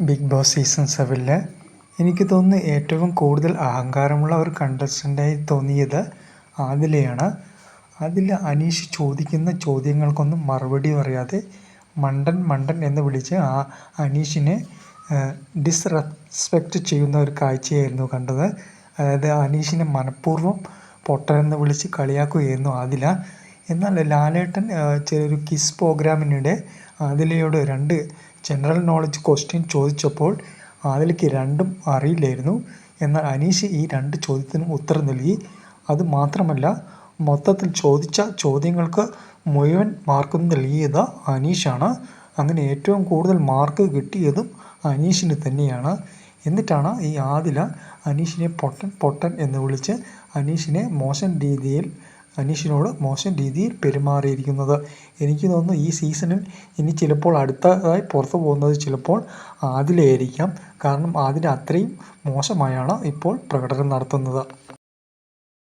Big boss season സെവനിൽ എനിക്ക് തോന്നുന്നു ഏറ്റവും കൂടുതൽ അഹങ്കാരമുള്ള ഒരു കണ്ടസ്റ്റന്റായി തോന്നിയത് ആദിലയാണ്. അതിൽ അനീഷ് ചോദിക്കുന്ന ചോദ്യങ്ങൾക്കൊന്നും മറുപടി പറയാതെ മണ്ടൻ മണ്ടൻ എന്ന് വിളിച്ച് ആ അനീഷിനെ ഡിസ്റെസ്പെക്റ്റ് ചെയ്യുന്ന ഒരു കാഴ്ചയായിരുന്നു കണ്ടത്. അതായത് അനീഷിനെ മനഃപൂർവം പൊട്ടനെന്ന് വിളിച്ച് കളിയാക്കുകയായിരുന്നു ആദില. എന്നാൽ ലാലേട്ടൻ ചെറിയൊരു കിസ് പ്രോഗ്രാമിനിടെ ആദിലയോട് രണ്ട് ജനറൽ നോളജ് ക്വസ്റ്റ്യൻ ചോദിച്ചപ്പോൾ ആദിലയ്ക്ക് രണ്ടും അറിയില്ലായിരുന്നു. എന്നാൽ അനീഷ് ഈ രണ്ട് ചോദ്യത്തിനും ഉത്തരം നൽകി. അത് മാത്രമല്ല മൊത്തത്തിൽ ചോദിച്ച ചോദ്യങ്ങൾക്ക് മുഴുവൻ മാർക്കും നൽകിയത് അനീഷാണ്. അങ്ങനെ ഏറ്റവും കൂടുതൽ മാർക്ക് കിട്ടിയതും അനീഷിന് തന്നെയാണ്. എന്നിട്ടാണ് ഈ ആദില അനീഷിനെ പൊട്ടൻ പൊട്ടൻ എന്ന് വിളിച്ച് അനീഷിനെ മോശം രീതിയിൽ അനീഷിനോട് മോശം രീതിയിൽ പെരുമാറിയിരിക്കുന്നത്. എനിക്ക് തോന്നുന്നു ഈ സീസണിൽ ഇനി ചിലപ്പോൾ അടുത്തതായി പുറത്തു പോകുന്നത് ചിലപ്പോൾ ആദിലായിരിക്കാം കാരണം ആദിൽ അത്രയും മോശമായാണ് ഇപ്പോൾ പ്രകടനം നടത്തുന്നത്.